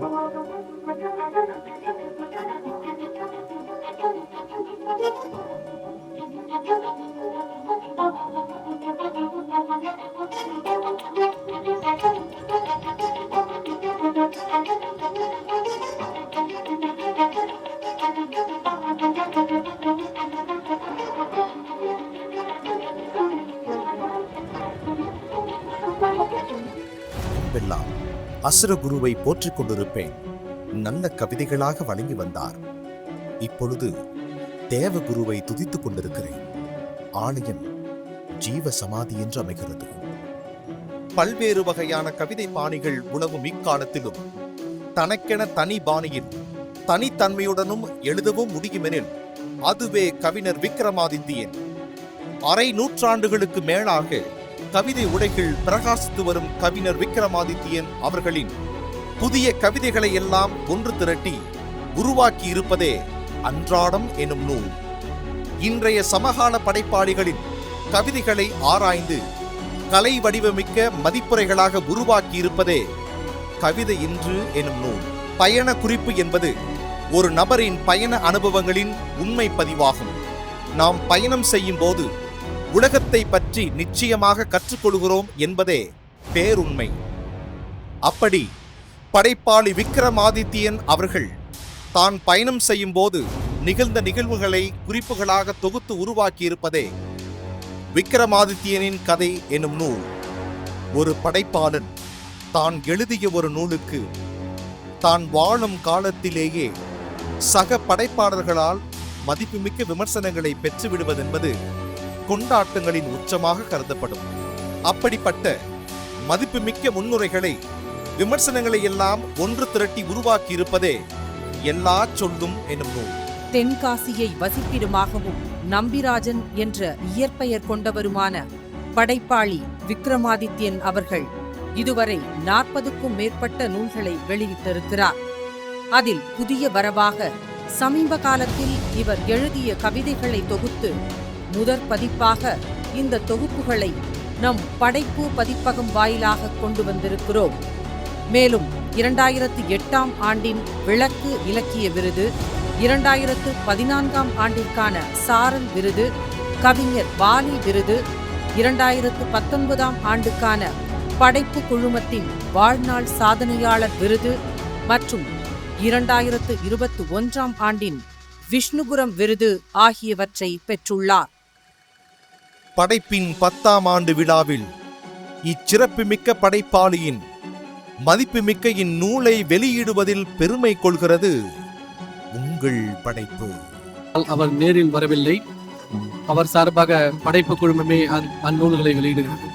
Bình Lợn குருவை போற்றிக் கொண்டிருப்பேன். நல்ல கவிதைகளாக வழங்கி வந்தார். இப்பொழுது தேவ குருவை துதித்துக் கொண்டிருக்கிறேன். ஆலயம் ஜீவ சமாதி என்று அமைகிறது. பல்வேறு வகையான கவிதை பாணிகள் உலகும் இக்காலத்திலும் தனக்கென தனி பாணியில் தனித்தன்மையுடனும் எழுதவும் முடியுமெனில் அதுவே கவிஞர் விக்ரமாதித்யன் அரை நூற்றாண்டுகளுக்கு மேலாக கவிதை உடைகள் பிரகாசித்து வரும் கவிஞர் விக்ரமாதித்யன் அவர்களின் புதிய கவிதைகளை எல்லாம் ஒன்று திரட்டி உருவாக்கி இருப்பதே அன்றாடம் எனும் நூல். இன்றைய சமகால படைப்பாளிகளின் கவிதைகளை ஆராய்ந்து கலை வடிவமிக்க மதிப்புரைகளாக உருவாக்கி இருப்பதே கவிதை இன்று எனும் நூல். பயண குறிப்பு என்பது ஒரு நபரின் பயண அனுபவங்களின் உண்மை பதிவாகும். நாம் பயணம் செய்யும் போது உலகத்தை பற்றி நிச்சயமாக கற்றுக்கொள்கிறோம் என்பதே பேருண்மை. அப்படி படைப்பாளி விக்ரமாதித்யன் அவர்கள் தான் பயணம் செய்யும் போது நிகழ்ந்த நிகழ்வுகளை குறிப்புகளாக தொகுத்து உருவாக்கியிருப்பதே விக்ரமாதித்யனின் கதை எனும் நூல். ஒரு படைப்பாளன் தான் எழுதிய ஒரு நூலுக்கு தான் வாழும் காலத்திலேயே சக படைப்பாளர்களால் மதிப்புமிக்க விமர்சனங்களை பெற்றுவிடுவதென்பது கொண்டாட்டங்களின் உச்சமாக கருதப்படும். அப்படிப்பட்ட மதிப்புமிக்க முன்னுரைகளை விமர்சனங்களை எல்லாம் ஒன்று திரட்டி உருவாக்கி இருப்பதே எல்லா சொல்லும் எனும் நூல். தென்காசியை வசிப்பிடமாகவும் நம்பிராஜன் என்ற இயற்பெயர் கொண்டவருமான படைப்பாளி விக்ரமாதித்யன் அவர்கள் இதுவரை நாற்பதுக்கும் மேற்பட்ட நூல்களை வெளியிட்டிருக்கிறார். அதில் புதிய வரவாக சமீப காலத்தில் இவர் எழுதிய கவிதைகளை தொகுத்து முதற் பதிப்பாக இந்த தொகுப்புகளை நம் படைப்பு பதிப்பகம் வாயிலாக கொண்டு வந்திருக்கிறோம். மேலும் இரண்டாயிரத்து எட்டாம் ஆண்டின் விளக்கு இலக்கிய விருது இரண்டாயிரத்து பதினான்காம் ஆண்டிற்கான சாரல் விருது கவிஞர் வாலி விருது இரண்டாயிரத்து பத்தொன்பதாம் ஆண்டுக்கான படைப்பு குழுமத்தின் வாழ்நாள் சாதனையாளர் விருது மற்றும் இரண்டாயிரத்து இருபத்தி ஒன்றாம் ஆண்டின் விஷ்ணுபுரம் விருது ஆகியவற்றை பெற்றுள்ளார். படைப்பின் பத்தாம் ஆண்டு விழாவில் இச்சிறப்புமிக்க படைப்பாளியின் மதிப்புமிக்க இந்நூலை வெளியிடுவதில் பெருமை கொள்கிறது உங்கள் படைப்பு. அவர் நேரில் வரவில்லை. அவர் சார்பாக படைப்பு குழுமமே அந்- அந்நூல்களை வெளியிடுகிறது.